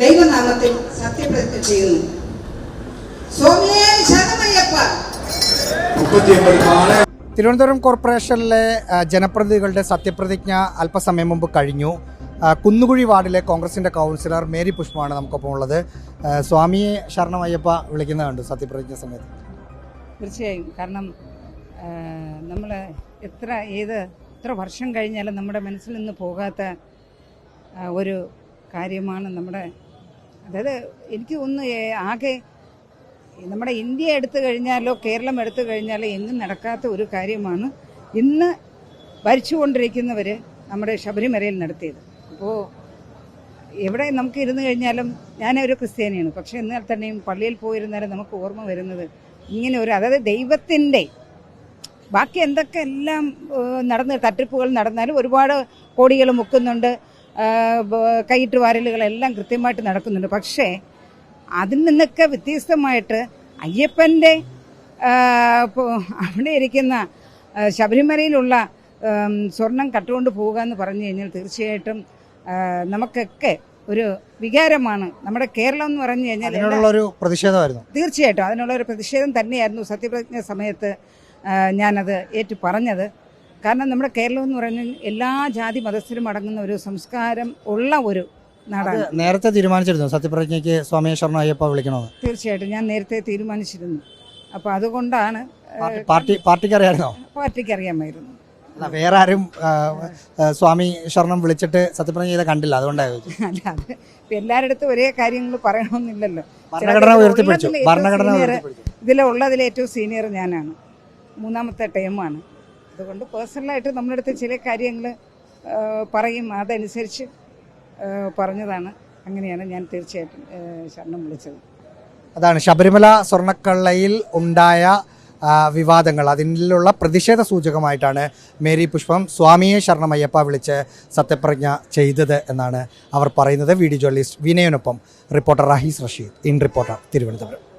ദൈവനാമത്തിൽ സത്യപ്രതിജ്ഞ ചെയ്യുന്നു. സ്വാമിയെ ശരണമയ്യപ്പ. തിരുവനന്തപുരം കോർപ്പറേഷനിലെ ജനപ്രതിനിധികളുടെ സത്യപ്രതിജ്ഞ അല്പസമയം മുമ്പ് കഴിഞ്ഞു. കുന്നുകുഴി വാർഡിലെ കോൺഗ്രസിന്റെ കൗൺസിലർ മേരി പുഷ്പമാണ് നമുക്കൊപ്പം ഉള്ളത്. സ്വാമിയെ ശരണമയ്യപ്പ വിളിക്കുന്നത് കണ്ടു സത്യപ്രതിജ്ഞ സമയത്ത്. തീർച്ചയായും. കാരണം നമ്മൾ എത്ര ഏത് എത്ര വർഷം കഴിഞ്ഞാലും നമ്മുടെ മനസ്സിൽ നിന്ന് പോകാത്ത ഒരു കാര്യമാണ് നമ്മുടെ അതായത് എനിക്ക് ഒന്ന് ആകെ നമ്മുടെ ഇന്ത്യ എടുത്തു കഴിഞ്ഞാലോ കേരളം എടുത്തു കഴിഞ്ഞാലോ എങ്ങും നടക്കാത്ത ഒരു കാര്യമാണ് ഇന്ന് ഭരിച്ചുകൊണ്ടിരിക്കുന്നവർ നമ്മുടെ ശബരിമലയിൽ നടത്തിയത്. അപ്പോൾ എവിടെ നമുക്ക് ഇരുന്ന് കഴിഞ്ഞാലും ഞാനൊരു ക്രിസ്ത്യാനിയാണ്. പക്ഷേ എന്നാൽ തന്നെയും പള്ളിയിൽ പോയിരുന്നാലും നമുക്ക് ഓർമ്മ വരുന്നത് ഇങ്ങനെ ഒരു അതായത് ദൈവത്തിന്റെ ബാക്കി എന്തൊക്കെ എല്ലാം നടന്ന് തട്ടിപ്പുകൾ നടന്നാലും ഒരുപാട് കോടികൾ മുക്കുന്നുണ്ട്. കൈയിട്ട് വാരലുകളെല്ലാം കൃത്യമായിട്ട് നടക്കുന്നുണ്ട്. പക്ഷേ അതിൽ നിന്നൊക്കെ വ്യത്യസ്തമായിട്ട് അയ്യപ്പന്റെ അവിടെ ഇരിക്കുന്ന ശബരിമലയിലുള്ള സ്വർണം കട്ടുകൊണ്ട് പോവുക എന്ന് പറഞ്ഞു കഴിഞ്ഞാൽ തീർച്ചയായിട്ടും നമുക്കൊക്കെ ഒരു വികാരമാണ്. നമ്മുടെ കേരളം എന്ന് പറഞ്ഞു കഴിഞ്ഞാൽ ഒരു പ്രതിഷേധമായിരുന്നു. തീർച്ചയായിട്ടും അതിനുള്ള ഒരു പ്രതിഷേധം തന്നെയായിരുന്നു സത്യപ്രതിജ്ഞ സമയത്ത് ഞാനത് ഏറ്റു പറഞ്ഞത്. കാരണം നമ്മുടെ കേരളം എന്ന് പറയുന്നത് എല്ലാ ജാതി മതസ്ഥരും അടങ്ങുന്ന ഒരു സംസ്കാരം ഉള്ള ഒരു നാടാണ്. നേരത്തെ തീരുമാനിച്ചിരുന്നു. സത്യപ്രതിജ്ഞയ്ക്ക് സ്വാമി ശർമ്മ അയ്യപ്പ വിളിക്കണോ തീർച്ചയായിട്ടും. ഞാൻ നേരത്തെ തീരുമാനിച്ചിരുന്നു. അപ്പോൾ അതുകൊണ്ടാണ് പാർട്ടി- പാർട്ടി പാർട്ടിക്ക് അറിയാമായിരുന്നോ പാർട്ടിക്ക് അറിയാമായിരുന്നു അല്ല വേറെ ആരും സ്വാമി ശരണം വിളിച്ചിട്ട് സത്യപ്രതിജ്ഞ ചെയ്ത കണ്ടില്ല. അതുകൊണ്ടാണ് എല്ലാവരുടെ ഒരേ കാര്യങ്ങൾ പറയണമെന്നില്ലല്ലോ. ഭരണഘടന ഉയർത്തിപ്പിടിച്ചു. ഭരണഘടന ഇതിലുള്ളതിൽ ഏറ്റവും സീനിയർ ഞാനാണ്. മൂന്നാമത്തെ ടൈമാണ്. അതുകൊണ്ട് പേഴ്സണലായിട്ട് നമ്മുടെ അടുത്ത് ചില കാര്യങ്ങൾ പറയും. അതനുസരിച്ച് പറഞ്ഞതാണ്. അങ്ങനെയാണ് ഞാൻ തീർച്ചയായിട്ടും ശരണം വിളിച്ചത്. അതാണ്. ശബരിമല സ്വർണക്കള്ളയിൽ ഉണ്ടായ വിവാദങ്ങൾ. അതിനുള്ള പ്രതിഷേധ സൂചകമായിട്ടാണ് മേരി പുഷ്പം സ്വാമിയെ ശരണമയ്യപ്പ വിളിച്ച് സത്യപ്രജ്ഞ ചെയ്തത് എന്നാണ് അവർ പറയുന്നത്. Video journalist വിനയനൊപ്പം reporter Rahees Rasheed. In reporter Thiruvananthapuram.